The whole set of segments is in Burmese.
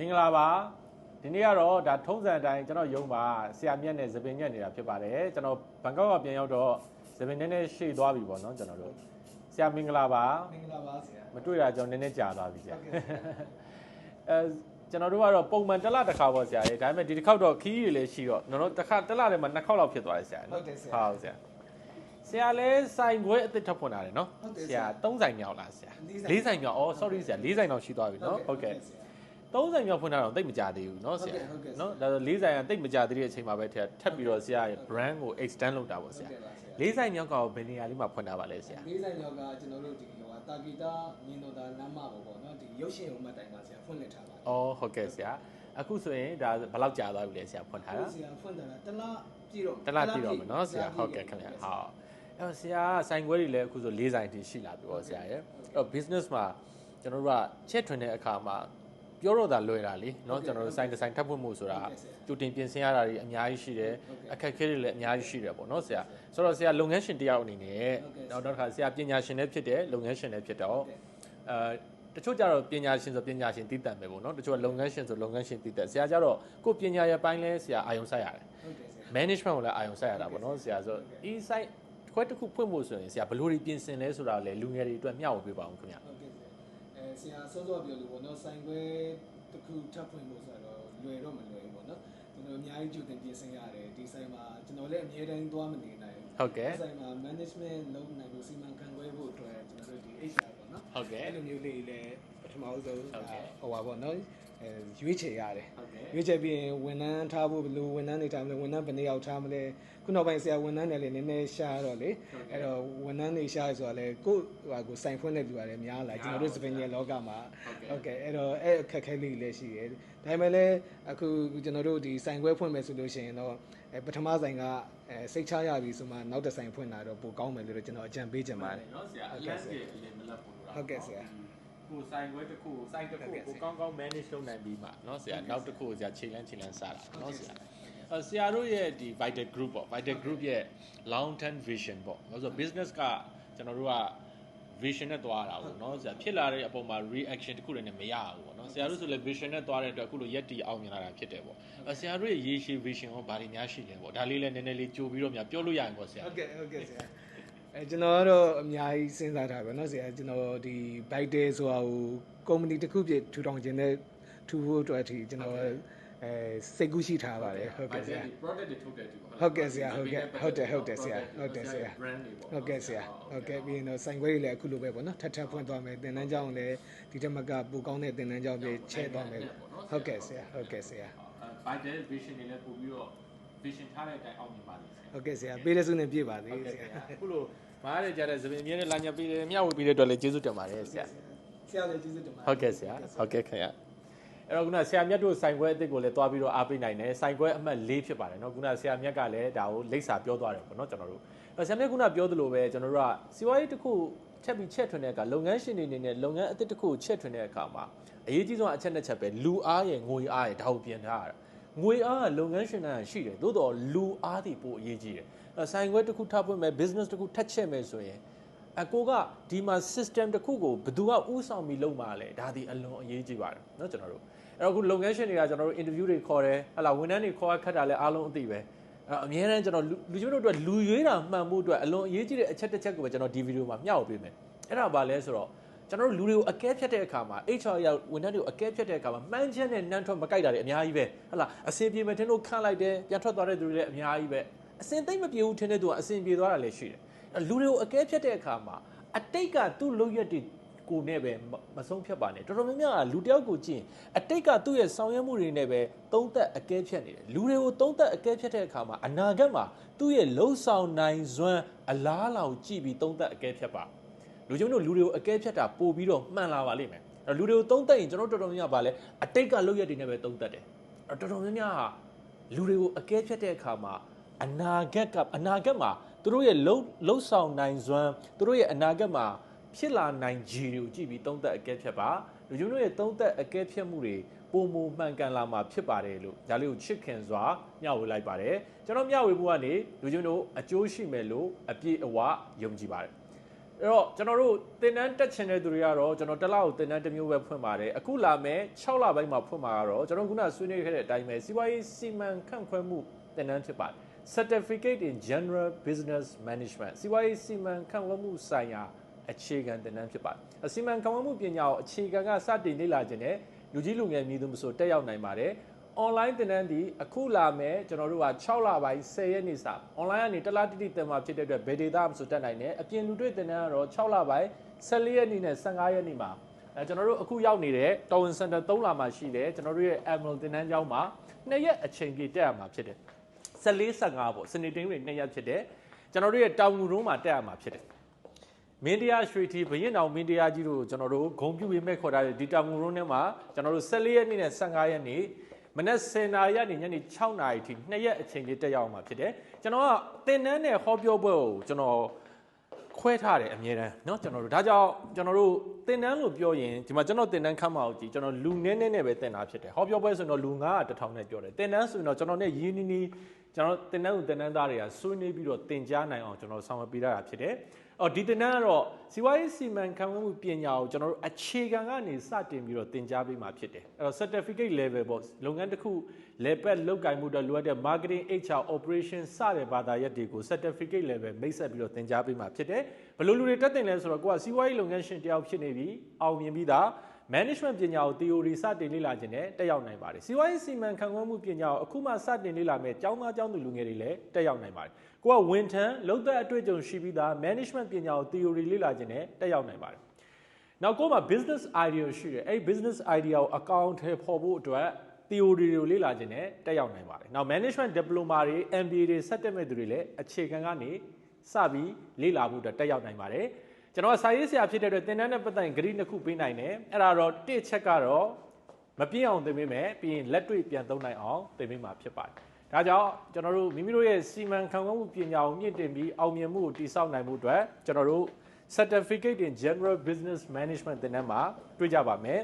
မင်္ဂလာပါဒီနေ့ကတော့ဒါထုံးစံအတိုင်းကျွန်တော်ရုံမှာဆရာမြတ်နဲ့သပင်ညက်နေတာဖြစ်ပါတယ်ကျွန်တော်ဘန်ကောက်ကပြန်ရောက်တော့သပင်နည်းနည်းရှေ့သွားပြီပေါ့နော်ကျွန်တော်တို့ဆရာမင်္ဂလာပါမင်္ဂလာပါဆရာမတွေ့တာကျွန်တော်နည်းနည်းကြာသွားပြီဆရာဟုတ်ကဲ့အဲကျွန်တော်တို့ကတော့ပုံမှန်တစ်လတစ်ခါပေါ့ဆရာရေဒါပေမဲ့ဒီတစ်ခေါက်တော့ခီးတွေလည်းရှိတော့ကျွန်တော်တို့တစ်ခါတစ်လတည်းမှာနှစ်ခေါက်လောက်ဖြစ်သွားတယ်ဆရာနော်ဟုတ်တယ်ဆရာဟုတ်ဆရာဆရာလည်းစိုင်ခွဲအစ်စ်ထပ်ဖွင့်လာတယ်နော်ဟုတ်တယ်ဆဆရာရာသုံးဆိုင်မြောက်လားဆရာလေးဆိုင်လေးဆိုင်မြောက်အော် sorry ဆရာလေးဆိုင်တော့ရှိသွားပြီနော်ဟုတ်ကဲ့ ဆရာ သုံးဆိုင်မြောက်ဖွင့်တာတော့တိတ်မကြသေးဘူးเนาะဆရာ ဟုတ်ကဲ့ဟုတ်ကဲ့ เนาะဒါဆိုလေးဆိုင်ကတိတ်မကြသေးတဲ့အချိန်မှာပဲထပ်ထပ်ပြီးတော့ဆရာရဲ့ brand ကို extend လုပ်တာပေါ့ဆ ဟုတ် ရာ ကဲ့ပါဆရာ လေးဆိုင်မြောက်ကဘယ်နေရာလေးမှာဖွင့်တာပါလဲဆရာ လေးဆိုင်ရောက်ကကျွန်တော်တို့ဒီဟိုတာဂီတာမြင်တော်တာလမ်းမပေါ်ပေါ့နော်ဒီရုပ်ရှင်ဥမတ်တိုင်ပါဆရာဖွင့်လှစ်ထားပါတယ် အော်ဟုတ်ကဲ့ဆရာအခုဆိုရင်ဒါဘယ်လောက်ကြာသွားပြီလဲဆရာဖွင့်ထားတာ ဆရာဖွင့်တာတလားပြည့်တော့ တစ်လပြည့်တော့မယ်เนาะဆရာဟုတ်ကဲ့ခင်ဗျာဟုတ်အဲ့တော့ဆရာဆိုင်ခွဲတွေလည်းအခုဆိုလေးဆိုင်တည်ရှိလာပြီပေါ့ဆရာရဲ့အဲ့တော့ business မှာကျွန်တော်တို့ကချက်ထွင်တဲ့အခါမှာ ပြောတော့တာလွယ်တာလीเนาะကျွန်တော်တို့ဆိုင်တစ်ဆိုင်ထပ်ဖွင့်မှုဆိုတာကြိုတင်ပြင်ဆင်ရတာတွေအများကြီးရှိတယ်အခက်အခဲတွေလည်းအများကြီးရှိတယ်ပေါ့เนาะဆရာဆိုတော့ဆရာလုပ်ငန်းရှင်တစ်ယောက်အနေနဲ့နောက်တစ်ခါဆရာပညာရှင်လည်းဖြစ်တယ်လုပ်ငန်းရှင်လည်းဖြစ်တော့အဲတချို့ကြတော့ပညာရှင်ဆိုပညာရှင်တည်တတ်မယ်ပေါ့เนาะတချို့ကလုပ်ငန်းရှင်ဆိုလုပ်ငန်းရှင်တည်တတ်ဆရာကြတော့ကိုယ်ပညာရဲ့ပိုင်းလဲဆရာအာယုံဆိုင်ရတယ် ဟုတ်ကဲ့ဆရာ management ကိုလည်းအာရုံစိုက်ရတာပေါ့နော်ဆရာဆို e site ခွဲတစ်ခုဖွင့်ဖို့ဆိုရင်ဆရာဘယ်လိုတွေပြင်ဆင်လဲဆိုတာကိုလည်းလူငယ်တွေအတွက်မျှဝေပေးပါအောင်ခင်ဗျာ ဟုတ်ကဲ့ ဆရာအဲဆရာစောစောပြောလို့ပေါ့နော်ဆိုင်ခွဲတစ်ခုထပ်ဖွင့်ဖို့ဆိုတော့လွယ်တော့မလွယ်ဘူးပေါ့နော်ကျွန်တော်အများကြီးကြိုတင်ပြင်ဆင်ရတယ်ဒီဆိုင်မှာကျွန်တော်လည်းအမြဲတမ်းသွားမနေနိုင်ဘူးဟုတ်ကဲ့ဆိုင်မှာ management လုပ်နိုင်လို့စီမံခန့်ခွဲဖို့အတွက်ကျွန်တော်တို့ဒီ HR ပေါ့နော်ဟုတ်ကဲ့အဲ့လိုမျိုးလေးလည်းပထမဦးဆုံးဟုတ်ကဲ့ဟိုပါပေါ့နော် အဲရွေးချယ်ရတယ်ဟုတ်ကဲ့ရွေးချယ်ပြီးရင်ဝန်ထမ်းထားဖို့ဘယ်လိုဝန်ထမ်းတွေထားမလဲဝန်ထမ်းဘယ်နှစ်ယောက်ထားမလဲခုနောက်ပိုင်းဆရာဝန်ထမ်းတွေလည်းနည်းနည်းရှားတော့လေအဲ့တော့ဝန်ထမ်းတွေရှားရဆိုတာလေကိုယ့်ဟိုကိုစိုင်ဖွင့်တဲ့လူကလည်းများလာကျွန်တော်တို့စပင်ရဲ့လောကမှာဟုတ်ကဲ့အဲ့တော့အဲ့အခက်ခဲလေးလည်းရှိတယ်ဒါပေမဲ့လည်းအခုကျွန်တော်တို့ဒီစိုင်ခွဲဖွင့်မယ်ဆိုလို့ရှိရင်တော့အဲပထမဆိုင်ကအဲစိတ်ချရပြီဆိုမှနောက်တစ်ဆိုင်ဖွင့်တာတော့ပိုကောင်းမယ်လို့ကျွန်တော်အကြံပေးချင်ပါတယ်နော်ဆရာအလန့်ကြီးအရင်မလက်ဖို့လို့ဟုတ်ကဲ့ဆရာ ကိုဆိုင်ခွဲတစ်ခုစိုက်တစ်ခုဟုတ်ကဲ့ဆကိုရာကောင်းကောင်း manage လုပ်နိုင်ပြီးမှနော်ဆရာနောက်တစ်ခုကိုဆရာချိန်လန်းချိန်လန်းစားတာနော်ဆရာအဲဆရာတို့ရဲ့ဒီ vital group ပေါ့ vital group ရဲ့ long term vision ပေါ့ဘာလို့ဆို business ကကျွန်တော်တို့က vision နဲ့သွားတာပေါ့နော်ဆရာဖြစ်လာတဲ့အပေါ်မှာ reaction တစ်ခုလည်းမရဘူးပေါ့နော်ဆရာတို့ဆိုလည်း vision နဲ့သွားတဲ့အတွက်အခုလိုရက်တီအောင်မြင်လာတာဖြစ်တယ်ပေါ့အဲဆရာတို့ရဲ့ရေရှည် vision ရောဘာတွေများရှိလဲပေါ့ဒါလေးလည်းနည်းနည်းလေးကြိုပြီးတော့များပြောလို့ရရင်ပေါ့ဆရာဟုတ်ကဲ့ဟုတ်ကဲ့ဆရာ အဲကျွန်တော်ကတော့အများကြီးစဉ်းစားထားပါတော့ဆရာကျွန်တော်ဒီ Byte ဆိုတာကိုကုမ္ပဏီတစ်ခုပြထူထောင်ခြင်းနဲ့ထူဖို့အတွက်အထိကျွန်တော်အဲစိတ်ကူးရှိထားပါတယ်ဟုတ်ကဲ့ဆရာ product တွေထုတ်တယ်ဒီပေါ့ဟုတ်ကဲ့ဆရာဟုတ်ကဲ့ဟုတ်တယ်ဟုတ်တယ်ဆရာဟုတ်တယ်ဆရာ brand တွေပေါ့ဟုတ်ကဲ့ဆရာဟုတ်ကဲ့ပြီးရင်တော့ဆိုင်ခွဲတွေလည်းအခုလိုပဲပေါ့နော်ထပ်ထပ်ဖွင့်သွားမယ်တင်တန်းကြောင်းလည်းဒီတက်မကပူကောင်းတဲ့တင်တန်းကြောင်းပြေချဲ့သွားမယ်ဟုတ်ကဲ့ဆရာဟုတ်ကဲ့ဆရာ by the vision တွေလည်းပို့ပြီးတော့ vision ထားတဲ့အတိုင်းအောင်မြင်ပါလိမ့်မယ် ဟုတ်ကဲ့ဆရာပေးတဲ့စုနဲ့ပြည့်ပါသေး ဟုတ်ကဲ့ ဆရာ အခုလိုမားရကြတဲ့သပင်မြဲတဲ့လာညပေးတယ်မျှဝေပေးတဲ့အတွက်လည်းကျေးဇူးတင်ပါတယ်ဆရာ ဆရာလည်းကျေးဇူးတင်ပါတယ် ဟုတ်ကဲ့ဆရာဟုတ်ကဲ့ခင်ဗျအဲ့တော့ခုနဆရာမြတ်တို့စိုင်ခွဲအစ်စ်ကိုလည်းတွားပြီးတော့အားပေးနိုင်တယ်စိုင်ခွဲအမှတ်၄ဖြစ်ပါတယ်เนาะခုနဆရာမြတ်ကလည်းဒါကိုလိပ်စာပြောသွားတယ်ပေါ့เนาะကျွန်တော်တို့အဲ့ဆရာမြတ်ခုနပြောသလိုပဲကျွန်တော်တို့ကစီဝါရေးတစ်ခုချက်ပြီးချက်ထွင်တဲ့အခါလုပ်ငန်းရှင်တွေအနေနဲ့လုပ်ငန်းအသစ်တစ်ခုကိုချက်ထွင်တဲ့အခါမှာအရေးကြီးဆုံးအချက်နှစ်ချက်ပဲလူအားရယ်ငွေအားရယ်ဒါကိုပြင်ထားရတာ ငွေအားကလုပ်ငန်းရှင်တိုင်းရှိတယ်သို့တော့လူအားတွေပိုအရေးကြီးတယ်အဲ့ဆိုင်ခွဲတစ်ခုထပ်ဖွင့်မယ် business တစ်ခုထပ်ချက်မယ်ဆိုရင် အကိုကဒီမှာ system တစ်ခုကိုဘယ်သူကဥဆောင်ပြီးလုပ်မှာလဲဒါဒီအလွန်အရေးကြီးပါတယ်เนาะကျွန်တော်တို့အဲ့တော့အခုလုပ်ငန်းရှင်တွေကကျွန်တော်တို့ interview တွေခေါ်တယ်ဟလာဝန်ထမ်းတွေခေါ်ခတ်တာလဲအားလုံးအသိပဲအဲ့တော့အများအားကျွန်တော်လူလူချင်းတို့အတွက်လူရွေးတာမှန်ဖို့အတွက်အလွန်အရေးကြီးတဲ့အချက်တစ်ချက်ကိုပဲကျွန်တော်ဒီဗီဒီယိုမှာမျှဝေပေးမယ်အဲ့ဒါဘာလဲဆိုတော့ ကျွန်တော်တို့လူတွေကိုအကဲဖြတ်တဲ့အခါမှာ HR ရောက်ဝန်ထမ်းတွေကိုအကဲဖြတ်တဲ့အခါမှာမှန်းချက်နဲ့နန်းထွက်မကြိုက်တာတွေအများကြီးပဲဟလာအစင်ပြေမထင်လို့ခန့်လိုက်တယ်ပြန်ထွက်သွားတဲ့သူတွေလည်းအများကြီးပဲအစင်သိမ့်မပြေဘူးထင်တဲ့သူကအစင်ပြေသွားတာလည်းရှိတယ်အဲ့လူတွေကိုအကဲဖြတ်တဲ့အခါမှာအတိတ်ကသူ့လုပ်ရက်တွေကိုနဲ့ပဲမဆုံးဖြတ်ပါနဲ့တော်တော်များများကလူတယောက်ကိုကြည့်ရင်အတိတ်ကသူ့ရဲ့ဆောင်ရွက်မှုတွေနဲ့ပဲသုံးသက်အကဲဖြတ်နေတယ်လူတွေကိုသုံးသက်အကဲဖြတ်တဲ့အခါမှာအနာဂတ်မှာသူ့ရဲ့လှုပ်ဆောင်နိုင်စွမ်းအလားအလာကိုကြည့်ပြီးသုံးသက်အကဲဖြတ်ပါ လူကျုံတို့လူတွေကိုအကဲဖြတ်တာပို့ပြီးတော့မှန်လာပါလိမ့်မယ်အဲ့တော့လူတွေကိုသုံးသက်ရင်ကျွန်တော်တို့တော်တော်များများပါလဲအတိတ်ကလုပ်ရက်တွေနဲ့ပဲသုံးသက်တယ်အဲ့တော့တော်တော်များများဟာလူတွေကိုအကဲဖြတ်တဲ့အခါမှာအနာဂတ်ကအနာဂတ်မှာသူတို့ရဲ့လှုပ်လှုပ်ဆောင်နိုင်စွမ်းသူတို့ရဲ့အနာဂတ်မှာဖြစ်လာနိုင်ခြေတွေကိုကြည့်ပြီးသုံးသက်အကဲဖြတ်ပါလူကျုံတို့ရဲ့သုံးသက်အကဲဖြတ်မှုတွေပုံမမှန်ကန်လာမှာဖြစ်ပါတယ်လို့ဒါလေးကိုချစ်ခင်စွာမျှဝေလိုက်ပါတယ်ကျွန်တော်မျှဝေမှုကနေလူကျုံတို့အကျိုးရှိမယ်လို့အပြည့်အဝယုံကြည်ပါတယ် အဲ့တော့ကျွန်တော်တို့သင်တန်းတက်ချင်တဲ့သူတွေကတော့ကျွန်တော်တစ်လောက်သင်တန်းတစ်မျိုးပဲဖွင့်ပါတယ်အခုလာမယ်6လပိုင်းမှာဖွင့်မှာကတော့ကျွန်တော်ခုနဆွေးနွေးခဲ့တဲ့အတိုင်းပဲစီးပွားရေးစီမံခန့်ခွဲမှုသင်တန်းဖြစ်ပါတယ် Certificate in General Business Management စီးပွားရေးစီမံခန့်ခွဲမှုဆိုင်ရာအခြေခံသင်တန်းဖြစ်ပါတယ်အစီမံခန့်ခွဲမှုပညာကိုအခြေခံကစတင်လေ့လာခြင်းနဲ့လူကြီးလူငယ်မြည်သူမဆိုတက်ရောက်နိုင်ပါတယ် online သင်တန်းဒီအခုလာမယ်ကျွန်တော်တို့က6လပိုင်း10ရက်နေ့စ online ကနေတစ်လတိတိသင်မှာဖြစ်တဲ့အတွက်ဘယ်ဒေတာမှမဆိုတက်နိုင်တယ်အပြင်လူတွေ့သင်တန်းကတော့6လပိုင်း14ရက်နေ့နဲ့15ရက်နေ့မှာအဲကျွန်တော်တို့အခုရောက်နေတဲ့တော်ဝင်စင်တာ3လမှာရှိတယ်ကျွန်တော်တို့ရဲ့ Emerald သင်တန်းကျောင်းမှာ2ရက်အချိန်ပြည့်တက်ရမှာဖြစ်တယ်14 15ပေါ့စနေတင်းတွေ2ရက်ဖြစ်တယ်ကျွန်တော်တို့ရဲ့တောင်ငူရုံးမှာတက်ရမှာဖြစ်တယ်မင်းတရားရွှေတီဘရင်တော်မင်းတရားကြီးတို့ကျွန်တော်တို့ဂုံပြူပြီးမဲ့ခေါ်ထားတဲ့ဒီတောင်ငူရုံးထဲမှာကျွန်တော်တို့14ရက်နေ့နဲ့15ရက်နေ့ မနက်10:00နာရီကနေညနေ6:00နာရီထိနှစ်ရက်အချိန်လေးတက်ရောက်မှာဖြစ်တယ်ကျွန်တော်ကတင်နန်းနဲ့ဟောပြောပွဲကိုကျွန်တော်ခွဲထားတယ်အမြဲတမ်းเนาะကျွန်တော်တို့ဒါကြောင့်ကျွန်တော်တို့တင်နန်းလို့ပြောရင်ဒီမှာကျွန်တော်တင်နန်းခမ်းမအောင်ကြည့်ကျွန်တော်လူနည်းနည်းနဲ့ပဲတင်တာဖြစ်တယ်ဟောပြောပွဲဆိုရင်တော့လူ900 1000နဲ့ပြောတယ်တင်နန်းဆိုရင်တော့ကျွန်တော်နဲ့ရင်းနှီးနှီး ကျွန်တော်တင်နန်းကိုတင်နန်းသားတွေကဆွေးနွေးပြီးတော့တင်ကြားနိုင်အောင်ကျွန်တော်ဆောင်ရွက်ပေးတာဖြစ်တယ်အော်ဒီတင်နန်းကတော့စီဝိုင်းစီမံခန့်ခွဲမှုပညာကိုကျွန်တော်တို့အခြေခံကနေစတင်ပြီးတော့သင်ကြားပေးမှာဖြစ်တယ်အဲ့တော့ certificate level ပေါ့လုပ်ငန်းတစ်ခု level လောက်ကိုင်မှုတော့လိုအပ်တဲ့ marketing HR operation စတဲ့ဘာသာရပ်တွေကို certificate level မိတ်ဆက်ပြီးတော့သင်ကြားပေးမှာဖြစ်တယ်ဘယ်လိုလူတွေတက်တင်လဲဆိုတော့ကိုကစီဝိုင်းလုပ်ငန်းရှင်တယောက်ဖြစ်နေပြီအောင်မြင်ပြီးသား management ပညာကို theory စတင်လေ့လာခြင်းနဲ့တက်ရောက်နိုင်ပါတယ်စီဝိုင်းစီမံခန့်ခွဲမှုပညာကိုအခုမှစတင်လေ့လာမဲ့ကျောင်းသားကျောင်းသူလူငယ်တွေလည်းတက်ရောက်နိုင်ပါတယ်ကိုကဝန်ထမ်းလုံသက်အတွေ့အကြုံရှိပြီးသား management ပညာကို theory လေ့လာခြင်းနဲ့တက်ရောက်နိုင်ပါတယ်နောက်ကိုမှ business idea ရှိတယ်အဲ့ business idea ကိုအကောင့်ထဲပေါ်ဖို့အတွက် theory တွေကိုလေ့လာခြင်းနဲ့တက်ရောက်နိုင်ပါတယ်နောက် management diploma တွေ MBA တွေဆက်တက်မဲ့သူတွေလည်းအခြေခံကနေစပြီးလေ့လာဖို့အတွက်တက်ရောက်နိုင်ပါတယ် ကျွန်တော်ကစာရေးဆရာဖြစ်တဲ့အတွက်သင်တန်းနဲ့ပတ်သက်ရင်ဂရိနှစ်ခုပေးနိုင်တယ်အဲ့ဒါတော့တစ်ချက်ကတော့မပြည့်အောင်သင်ပေးမယ်ပြီးရင်လက်တွေ့ပြန်သုံးနိုင်အောင်သင်ပေးမှာဖြစ်ပါတယ်ဒါကြောင့်ကျွန်တော်တို့မိမိတို့ရဲ့စီမံခန့်ခွဲမှုပညာကိုမြင့်တင်ပြီးအောင်မြင်မှုကိုတည်ဆောက်နိုင်မှုအတွက်ကျွန်တော်တို့ Certificate in General Business Management သင်တန်းမှာတွေ့ကြပါမယ်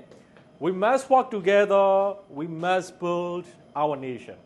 We must work together we must build our nation